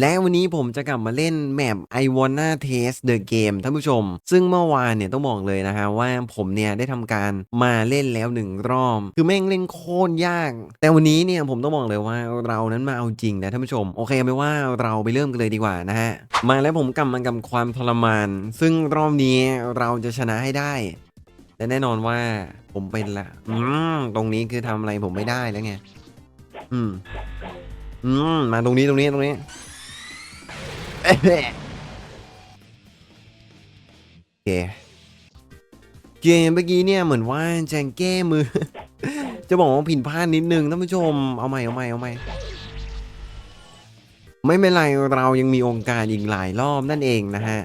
และวันนี้ผมจะกลับมาเล่นแมป I Wanna Taste the Game ท่านผู้ชม ซึ่งเมื่อวานเนี่ยต้องบอกเลยนะฮะว่าผมเนี่ยได้ทำการมาเล่นแล้วหนึ่งรอบ คือแม่งเล่นโคตรยาก แต่วันนี้เนี่ยผมต้องบอกเลยว่าเรานั้นมาเอาจริงนะท่านผู้ชม โอเคไม่ว่าเราไปเริ่มกันเลยดีกว่านะฮะ มาแล้วผมกลับมากับความทรมาน ซึ่งรอบนี้เราจะชนะให้ได้ และแน่นอนว่าผมเป็นละอืมตรงนี้คือทำอะไรผมไม่ได้แล้วไง อืม อืม มาตรงนี้ตรงนี้ตรงนี้ โอเคเกมเมื่อกี้เนี่ยเหมือนว่าจะแก้มือ จะบอกว่าผิดพลาดนิดนึงท่านผู้ชมเอาใหม่เอาใหม่เอาใหม่ไม่เป็นไรเรายังมีโอกาสอีกหลายรอบนั่นเองนะฮะ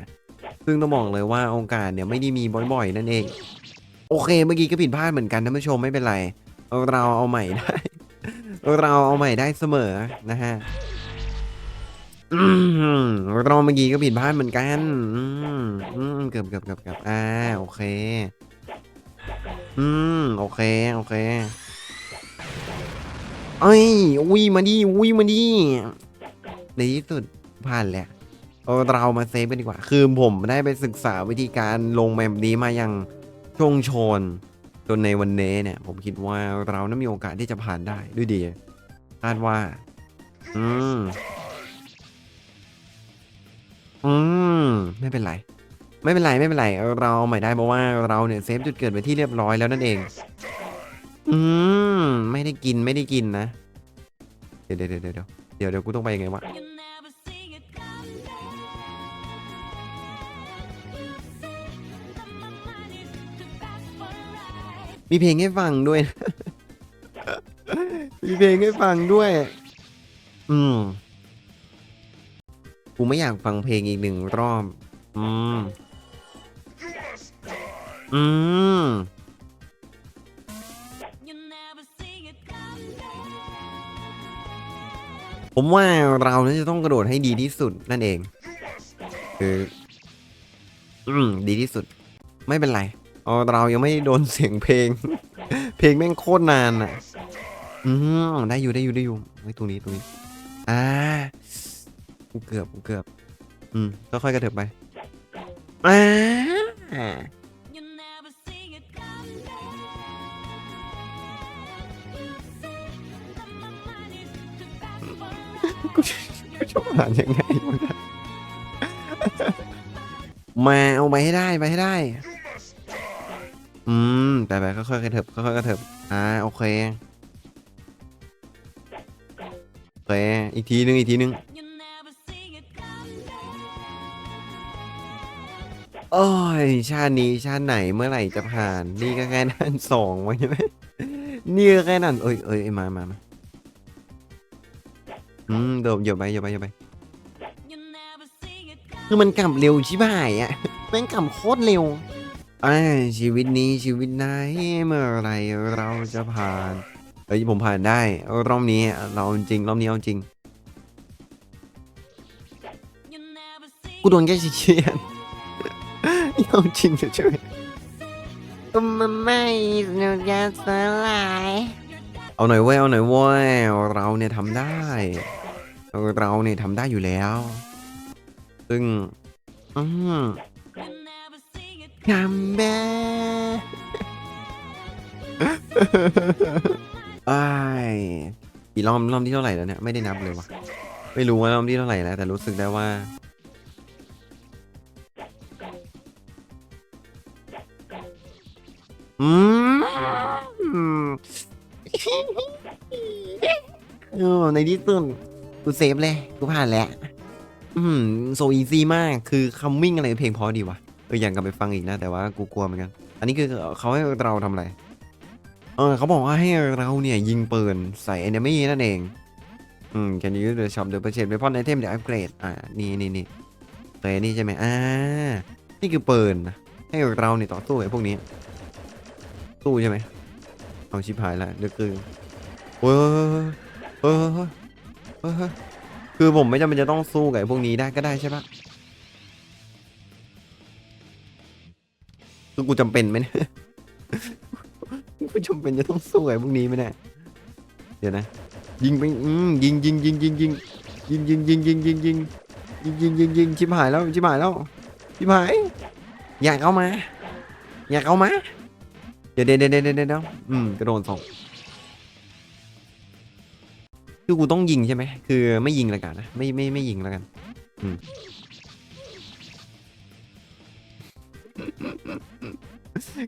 ซึ่งต้องบอกเลยว่าโอกาสเนี่ยไม่ได้มีบ่อยๆ นั่นเอง โอเค เมื่อกี้ก็ผิดพลาดเหมือนกันท่านผู้ชมไม่เป็นไร เราเอาใหม่ได้ เราเอาใหม่ได้เสมอนะฮะ อืมเราเมื่อกี้ก็ผิดพลาดเหมือนกันอืมอืมเกือบเกือบเกือบเกือบอ่าโอเค อืมโอเคโอเคเอ้ยอุ้ยมาดิอุ้ยมาดิในที่สุดผ่านแหละเอาเรามาเซฟกันดีกว่า คือผมได้ไปศึกษาวิธีการลงแบบนี้มาอย่างชงชน จนในวันนี้เนี่ย ผมคิดว่าเรานั้นมีโอกาสที่จะผ่านได้ด้วยดีคาดว่า อืม อืม ไม่เป็นไร ไม่เป็นไรไม่เป็นไร เราเอาใหม่ได้เพราะว่าเราเนี่ยเซฟจุดเกิดไว้ที่เรียบร้อยแล้วนั่นเอง อืม ไม่ได้กินไม่ได้กินนะ เดี๋ยวเดี๋ยวเดี๋ยวเดี๋ยวเดี๋ยวเดี๋ยวกูต้องไปยังไงวะ มีเพลงให้ฟังด้วย มีเพลงให้ฟังด้วย อืม กูไม่อยากฟังเพลงอีกหนึ่งรอบ อืม อืม You never see it coming. ผมว่าเรานั้นจะต้องกระโดดให้ดีที่สุดนั่นเอง คือ อืม ดีที่สุด ไม่เป็นไรเอาเรายังไม่โดนเสียงเพลง เพลงแม่งโคตรนานอะ อืม ได้อยู่ได้อยู่ได้อยู่ไว้ยตรงนี้ตรงนี้ อ่า กูเกือบกูเกือบ อืมค่อยๆกระเถิบไปอ่า You never see it coming. You say that my mind is too fast for a ride. กูกูจะผ่านยังไงวะเนี่ยมาเอาไปให้ได้ไปให้ได้ อืมไปไปค่อยๆกระเถิบค่อยๆกระเถิบอ่าโอเคโอเคอีกทีนึงอีกทีนึง โอ้ย ชาตินี้ชาติไหนเมื่อไหร่จะผ่าน นี่ก็แค่นั่นสองวะใช่ไหมนี่ก็แค่นั่นเอ้ยเอ้ยมามามาอืมเดี๋ยวเดี๋ยวไปเดี๋ยวไปเดี๋ยวไป คือมันกลับเร็วชิบหายอะแม่งกลับโคตรเร็วอ่าชีวิตนี้ชีวิตไหนเมื่อไหรเราจะผ่านเฮ้ยผมผ่านได้รอบนี้เราจริงรอบนี้เอาจริงกูโดนแค่เชียน เอาจริงเฉยมันไม่สนุกจะสลายๆเอาหน่อยเว้ยเอาหน่อยเว้ยเราเนี่ยทำได้ เราเนี่ยทำได้อยู่แล้ว ซึ่งอืม You never see it คัมแบ็คอ้ายกี่รอบรอบที่เท่าไหร่แล้วเนี่ยไม่ได้นับเลยวะไม่รู้ว่ารอบที่เท่าไหร่แล้ว แต่รู้สึกได้ว่า อืมเออในที่สุดกูเซฟเลยกูผ่านแล้ว อืมโซอีซี่มากคือคัมมิ่งอะไรเพลงพอดีวะเอออยากกลับไปฟังอีกนะ แต่ว่ากูกลัวเหมือนกัน อันนี้คือเขาให้เราทำอะไร เออเขาบอกว่าให้เราเนี่ย ยิงปืนใส่ enemy นั่นเอง อืม can use the shop the purchase weapon item the upgrade อ่า นี่นี่นี่เตนี่ใช่ไหมอ่า นี่คือปืนนะให้เราเนี่ยต่อสู้ไอ้พวกนี้ สู้ใช่ไหมเอาชิบหายละเดือคือเฮ้ยเฮ้ยเฮ้ยเฮ้ยเฮ้ยคือผมไม่จำเป็นจะต้องสู้กับไอ้พวกนี้ได้ก็ได้ใช่ปะคือกูจำเป็นไหมเนี่ยกูจำเป็นจะต้องสู้กับพวกนี้ไหมเนี่ยเดี๋ยวนะยิงไปอืมยิงยิงยิงยิงยิงยิงยิงยิงยิงยิงยิงยิงยิงยิงยิงชิบหายแล้วชิบหายแล้วชิบหายอยากเอามา อยากเอามา เดี๋ยวเดี๋ยวเดี๋ยวเดี๋ยวอืมกระโดดสองคือกูต้องยิงใช่ไหมคือไม่ยิงแล้วกันนะไม่ไม่ไม่ยิงแล้วกัน อืม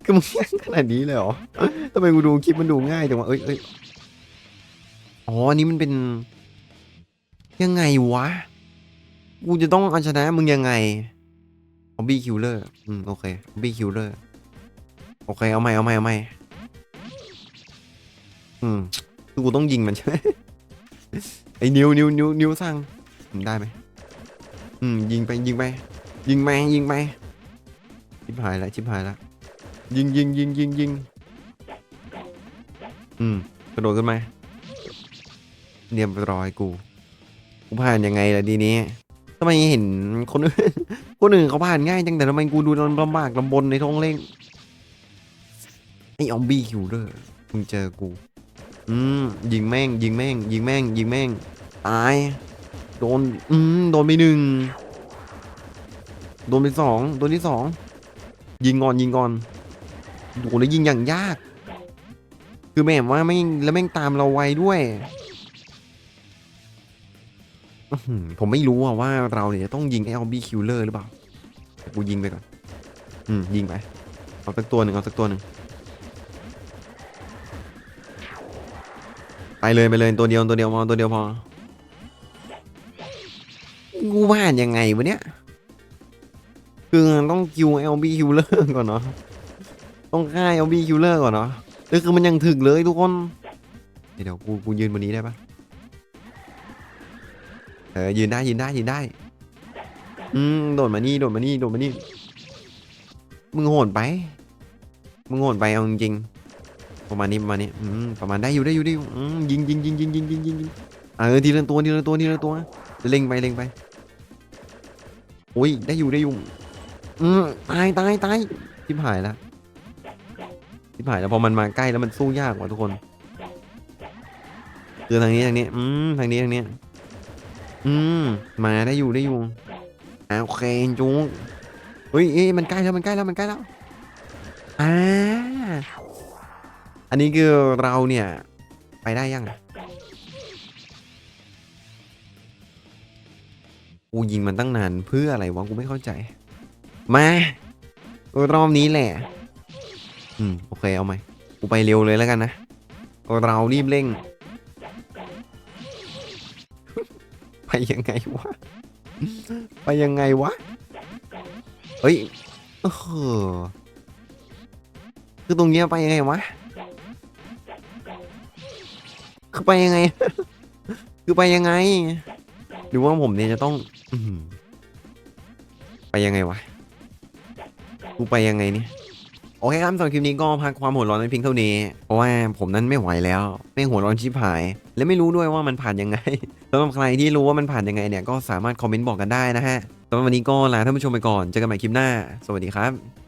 คือมึงยากขนาดนี้เลยเหรอทำไมกูดูคลิปมันดูง่ายจังวะเอ้ยเอ้ยอ๋อ อันนี้มันเป็น ยังไงวะ กูจะต้องเอาชนะมึงยังไงฮอบบี้คิวเลอร์ อืม โอเคฮอบบี้คิวเลอร์ โอเคเอาใหม่เอาใหม่เอาใหม่อืมคือกูต้องยิงมันใช่ไหมไอ้นิ้วนิ้วนิ้วนิ้วสั่งได้ไหมอืมยิงไปยิงไปยิงไปยิงไปชิบหายละชิบหายละยิงยิงยิงยิงยิงอืมกระโดดขึ้นมาเรียบร้อยกูกูผ่านยังไงล่ะดีนี้ทำไมเห็นคนอื่นคนอื่นเขาผ่านง่ายจังแต่ทำไมกูดูลำบากลำบนในท้องเล่ง ไอ้ออมบี้คิวเลอร์มึงเจอกู อืมยิงแม่ง ยิงแม่ง ยิงแม่ง ยิงแม่ง ตาย โดน อืมโดนไปหนึ่ง โดนไปสองโดนที่สอง ยิงก่อนยิงก่อนโดนแล้วยิงอย่างยาก คือแม่งว่าไม่งแล้วแม่งตามเราไวด้วยผมไม่รู้อะว่าเราเนี่ยต้องยิง LB Killer หรือเปล่า กูยิงไปก่อน อืมยิงไป เอาสักตัวหนึ่งเอาสักตัวหนึ่ง ไปเลยไปเลยตัวเดียวตัวเดียวพอตัวเดียวพอกูผ่านยังไงวะเนี่ย คือต้องคิว LB Killer ก่อนเนาะต้องฆ่า LB Killer ก่อนเนาะแล้วคือมันยังถึกเลยทุกคน เดี๋ยวกูกูยืนบนนี้ได้ปะเออยืนได้ยืนได้ยืนได้ อืมโดดมานี่โดดมานี่โดดมานี่ มึงโหดไป มึงโหดไปเอาจริงๆ ประมาณนี้ประมาณนี้อืมประมาณได้อยู่ได้อยู่ได้อยู่อืมยิงยิงยิงยิงยิงยิงยิงยิงเออทีละตัวทีละตัวทีละตัวเล็งไปเล็งไปโอ้ยได้อยู่ได้อยู่อืมตายตายตายทิพหายแล้วทิพหายแล้วพอมันมาใกล้แล้วมันสู้ยากกว่าทุกคนคือทางนี้ทางนี้อืมทางนี้ทางนี้อืมมาได้อยู่ได้อยู่โอเคจุกเฮ้ยเอ้ยมันใกล้แล้วมันใกล้แล้วมันใกล้แล้วอ่า อันนี้คือเราเนี่ย ไปได้ยังกูยิงมันตั้งนานเพื่ออะไรวะกูไม่เข้าใจ มารอบนี้แหละ อืม โอเค เอาไหมกูไปเร็วเลยแล้วกันนะ เรารีบเร่ง ไปยังไงวะ ไปยังไงวะ เฮ้ยเออคือตรงเนี้ยไปยังไงวะ คือไปยังไง คือไปยังไง หรือว่าผมเนี่ยจะต้องอไปยังไงวะ กูไปยังไงเนี่ยโอเคครับสำหรับคลิปนี้ก็พักความหัวร้อนในเพียงเท่านี้ เพราะว่าผมนั้นไม่ไหวแล้ว ไม่งหัวร้อนชิบหาย และไม่รู้ด้วยว่ามันผ่านยังไงสำหรับใครที่รู้ว่ามันผ่านยังไงเนี่ยก็สามารถคอมเมนต์บอกกันได้นะฮะสำหรับวันนี้ก็ลาท่านผู้ชมไปก่อน เจอกันใหม่คลิปหน้า สวัสดีครับ